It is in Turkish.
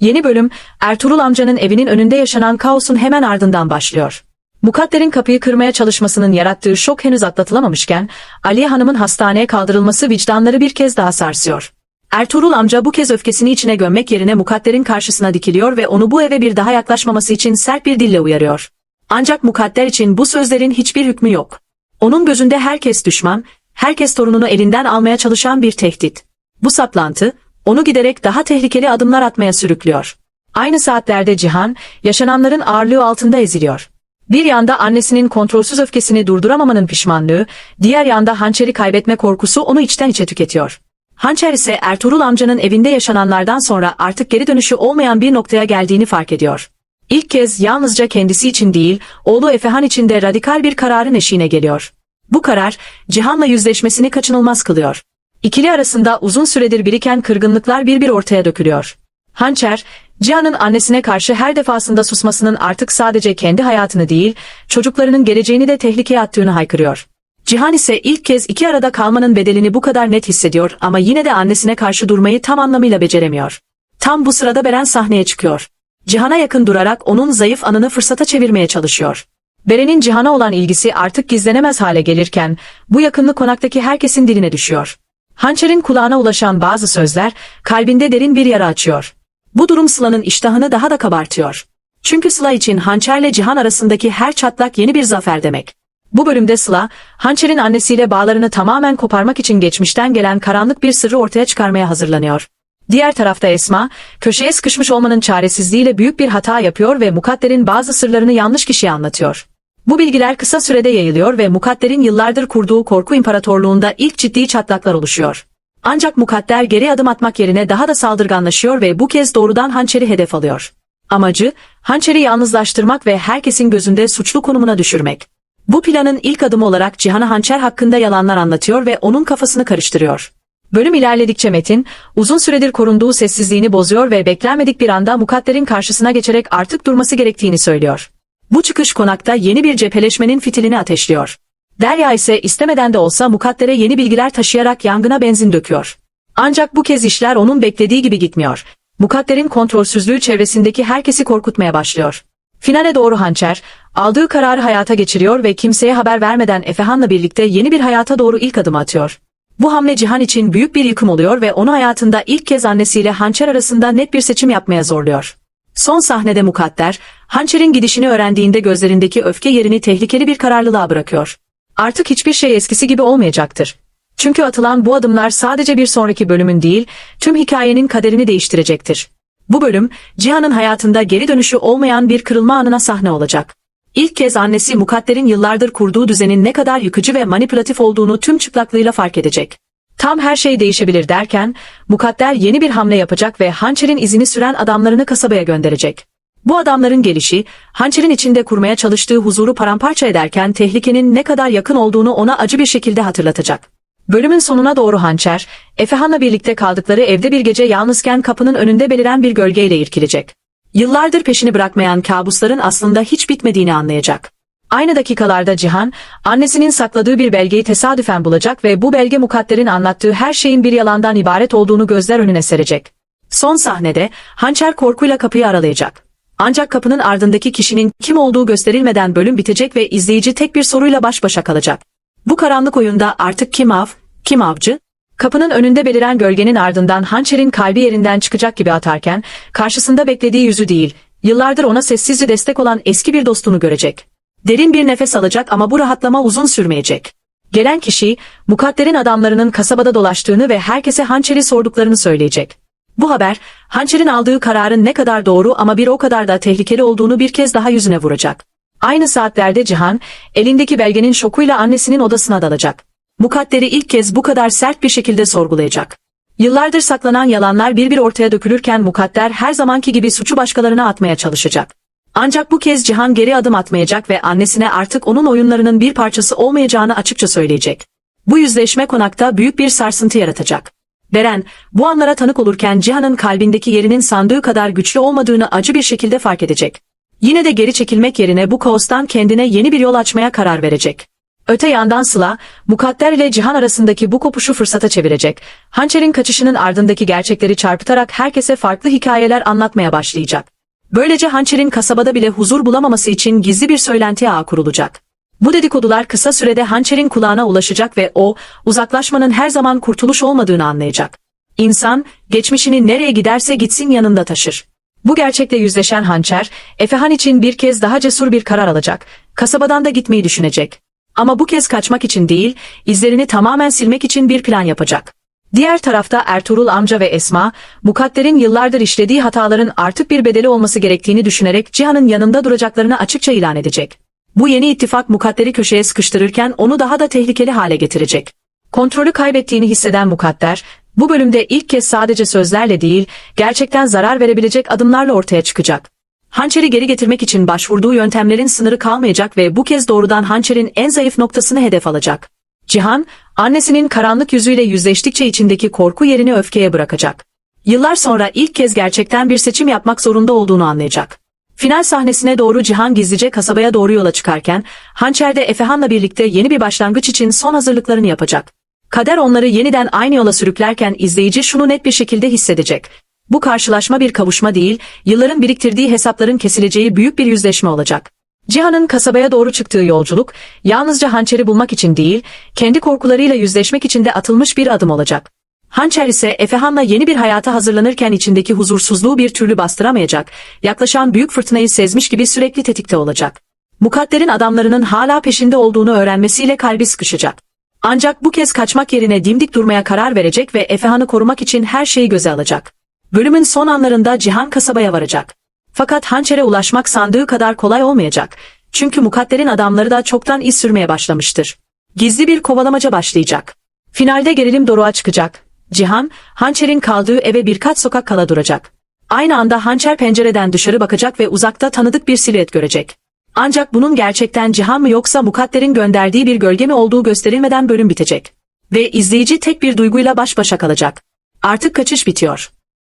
Yeni bölüm, Ertuğrul amcanın evinin önünde yaşanan kaosun hemen ardından başlıyor. Mukadder'in kapıyı kırmaya çalışmasının yarattığı şok henüz atlatılamamışken, Aliye Hanım'ın hastaneye kaldırılması vicdanları bir kez daha sarsıyor. Ertuğrul amca bu kez öfkesini içine gömmek yerine Mukadder'in karşısına dikiliyor ve onu bu eve bir daha yaklaşmaması için sert bir dille uyarıyor. Ancak Mukadder için bu sözlerin hiçbir hükmü yok. Onun gözünde herkes düşman, herkes torununu elinden almaya çalışan bir tehdit. Bu saplantı, onu giderek daha tehlikeli adımlar atmaya sürüklüyor. Aynı saatlerde Cihan, yaşananların ağırlığı altında eziliyor. Bir yanda annesinin kontrolsüz öfkesini durduramamanın pişmanlığı, diğer yanda hançeri kaybetme korkusu onu içten içe tüketiyor. Hançer ise Ertuğrul amcanın evinde yaşananlardan sonra artık geri dönüşü olmayan bir noktaya geldiğini fark ediyor. İlk kez yalnızca kendisi için değil, oğlu Efehan için de radikal bir kararın eşiğine geliyor. Bu karar, Cihan'la yüzleşmesini kaçınılmaz kılıyor. İkili arasında uzun süredir biriken kırgınlıklar bir bir ortaya dökülüyor. Hançer, Cihan'ın annesine karşı her defasında susmasının artık sadece kendi hayatını değil, çocuklarının geleceğini de tehlikeye attığını haykırıyor. Cihan ise ilk kez iki arada kalmanın bedelini bu kadar net hissediyor ama yine de annesine karşı durmayı tam anlamıyla beceremiyor. Tam bu sırada Beren sahneye çıkıyor. Cihan'a yakın durarak onun zayıf anını fırsata çevirmeye çalışıyor. Beren'in Cihan'a olan ilgisi artık gizlenemez hale gelirken, bu yakınlık konaktaki herkesin diline düşüyor. Hançer'in kulağına ulaşan bazı sözler, kalbinde derin bir yara açıyor. Bu durum Sıla'nın iştahını daha da kabartıyor. Çünkü Sıla için Hançer'le Cihan arasındaki her çatlak yeni bir zafer demek. Bu bölümde Sıla, Hançer'in annesiyle bağlarını tamamen koparmak için geçmişten gelen karanlık bir sırrı ortaya çıkarmaya hazırlanıyor. Diğer tarafta Esma, köşeye sıkışmış olmanın çaresizliğiyle büyük bir hata yapıyor ve Mukadder'in bazı sırlarını yanlış kişiye anlatıyor. Bu bilgiler kısa sürede yayılıyor ve Mukadder'in yıllardır kurduğu korku imparatorluğunda ilk ciddi çatlaklar oluşuyor. Ancak Mukadder geri adım atmak yerine daha da saldırganlaşıyor ve bu kez doğrudan hançeri hedef alıyor. Amacı, hançeri yalnızlaştırmak ve herkesin gözünde suçlu konumuna düşürmek. Bu planın ilk adımı olarak Cihan'a hançer hakkında yalanlar anlatıyor ve onun kafasını karıştırıyor. Bölüm ilerledikçe Metin, uzun süredir korunduğu sessizliğini bozuyor ve beklenmedik bir anda Mukadder'in karşısına geçerek artık durması gerektiğini söylüyor. Bu çıkış konakta yeni bir cepheleşmenin fitilini ateşliyor. Derya ise istemeden de olsa Mukadder'e yeni bilgiler taşıyarak yangına benzin döküyor. Ancak bu kez işler onun beklediği gibi gitmiyor. Mukadder'in kontrolsüzlüğü çevresindeki herkesi korkutmaya başlıyor. Finale doğru hançer, aldığı kararı hayata geçiriyor ve kimseye haber vermeden Efehan'la birlikte yeni bir hayata doğru ilk adımı atıyor. Bu hamle Cihan için büyük bir yıkım oluyor ve onu hayatında ilk kez annesiyle hançer arasında net bir seçim yapmaya zorluyor. Son sahnede Mukadder, hançerin gidişini öğrendiğinde gözlerindeki öfke yerini tehlikeli bir kararlılığa bırakıyor. Artık hiçbir şey eskisi gibi olmayacaktır. Çünkü atılan bu adımlar sadece bir sonraki bölümün değil, tüm hikayenin kaderini değiştirecektir. Bu bölüm, Cihan'ın hayatında geri dönüşü olmayan bir kırılma anına sahne olacak. İlk kez annesi Mukadder'in yıllardır kurduğu düzenin ne kadar yıkıcı ve manipülatif olduğunu tüm çıplaklığıyla fark edecek. Tam her şey değişebilir derken, Mukadder yeni bir hamle yapacak ve hançerin izini süren adamlarını kasabaya gönderecek. Bu adamların gelişi, hançerin içinde kurmaya çalıştığı huzuru paramparça ederken tehlikenin ne kadar yakın olduğunu ona acı bir şekilde hatırlatacak. Bölümün sonuna doğru hançer, Efehan'la birlikte kaldıkları evde bir gece yalnızken kapının önünde beliren bir gölgeyle irkilecek. Yıllardır peşini bırakmayan kabusların aslında hiç bitmediğini anlayacak. Aynı dakikalarda Cihan, annesinin sakladığı bir belgeyi tesadüfen bulacak ve bu belge Mukadder'in anlattığı her şeyin bir yalandan ibaret olduğunu gözler önüne serecek. Son sahnede, hançer korkuyla kapıyı aralayacak. Ancak kapının ardındaki kişinin kim olduğu gösterilmeden bölüm bitecek ve izleyici tek bir soruyla baş başa kalacak. Bu karanlık oyunda artık kim av, kim avcı? Kapının önünde beliren gölgenin ardından hançerin kalbi yerinden çıkacak gibi atarken, karşısında beklediği yüzü değil, yıllardır ona sessizce destek olan eski bir dostunu görecek. Derin bir nefes alacak ama bu rahatlama uzun sürmeyecek. Gelen kişi, Mukadder'in adamlarının kasabada dolaştığını ve herkese hançeri sorduklarını söyleyecek. Bu haber, hançerin aldığı kararın ne kadar doğru ama bir o kadar da tehlikeli olduğunu bir kez daha yüzüne vuracak. Aynı saatlerde Cihan, elindeki belgenin şokuyla annesinin odasına dalacak. Mukadder'i ilk kez bu kadar sert bir şekilde sorgulayacak. Yıllardır saklanan yalanlar bir bir ortaya dökülürken Mukadder her zamanki gibi suçu başkalarına atmaya çalışacak. Ancak bu kez Cihan geri adım atmayacak ve annesine artık onun oyunlarının bir parçası olmayacağını açıkça söyleyecek. Bu yüzleşme konakta büyük bir sarsıntı yaratacak. Beren, bu anlara tanık olurken Cihan'ın kalbindeki yerinin sandığı kadar güçlü olmadığını acı bir şekilde fark edecek. Yine de geri çekilmek yerine bu kaostan kendine yeni bir yol açmaya karar verecek. Öte yandan Sıla, Mukadder ile Cihan arasındaki bu kopuşu fırsata çevirecek. Hançer'in kaçışının ardındaki gerçekleri çarpıtarak herkese farklı hikayeler anlatmaya başlayacak. Böylece Hançer'in kasabada bile huzur bulamaması için gizli bir söylenti ağı kurulacak. Bu dedikodular kısa sürede Hançer'in kulağına ulaşacak ve o, uzaklaşmanın her zaman kurtuluş olmadığını anlayacak. İnsan, geçmişini nereye giderse gitsin yanında taşır. Bu gerçekle yüzleşen Hançer, Efehan için bir kez daha cesur bir karar alacak. Kasabadan da gitmeyi düşünecek. Ama bu kez kaçmak için değil, izlerini tamamen silmek için bir plan yapacak. Diğer tarafta Ertuğrul amca ve Esma, Mukadder'in yıllardır işlediği hataların artık bir bedeli olması gerektiğini düşünerek Cihan'ın yanında duracaklarını açıkça ilan edecek. Bu yeni ittifak Mukadder'i köşeye sıkıştırırken onu daha da tehlikeli hale getirecek. Kontrolü kaybettiğini hisseden Mukadder, bu bölümde ilk kez sadece sözlerle değil, gerçekten zarar verebilecek adımlarla ortaya çıkacak. Hançeri geri getirmek için başvurduğu yöntemlerin sınırı kalmayacak ve bu kez doğrudan hançerin en zayıf noktasını hedef alacak. Cihan, annesinin karanlık yüzüyle yüzleştikçe içindeki korku yerini öfkeye bırakacak. Yıllar sonra ilk kez gerçekten bir seçim yapmak zorunda olduğunu anlayacak. Final sahnesine doğru Cihan gizlice kasabaya doğru yola çıkarken, Hançer de Efehan'la birlikte yeni bir başlangıç için son hazırlıklarını yapacak. Kader onları yeniden aynı yola sürüklerken izleyici şunu net bir şekilde hissedecek. Bu karşılaşma bir kavuşma değil, yılların biriktirdiği hesapların kesileceği büyük bir yüzleşme olacak. Cihan'ın kasabaya doğru çıktığı yolculuk, yalnızca hançeri bulmak için değil, kendi korkularıyla yüzleşmek için de atılmış bir adım olacak. Hançer ise Efehan'la yeni bir hayata hazırlanırken içindeki huzursuzluğu bir türlü bastıramayacak, yaklaşan büyük fırtınayı sezmiş gibi sürekli tetikte olacak. Mukadder'in adamlarının hala peşinde olduğunu öğrenmesiyle kalbi sıkışacak. Ancak bu kez kaçmak yerine dimdik durmaya karar verecek ve Efehan'ı korumak için her şeyi göze alacak. Bölümün son anlarında Cihan kasabaya varacak. Fakat hançere ulaşmak sandığı kadar kolay olmayacak. Çünkü Mukadder'in adamları da çoktan iz sürmeye başlamıştır. Gizli bir kovalamaca başlayacak. Finalde gerilim doruğa çıkacak. Cihan, hançerin kaldığı eve birkaç sokak kala duracak. Aynı anda hançer pencereden dışarı bakacak ve uzakta tanıdık bir silüet görecek. Ancak bunun gerçekten Cihan mı yoksa Mukadder'in gönderdiği bir gölge mi olduğu gösterilmeden bölüm bitecek. Ve izleyici tek bir duyguyla baş başa kalacak. Artık kaçış bitiyor.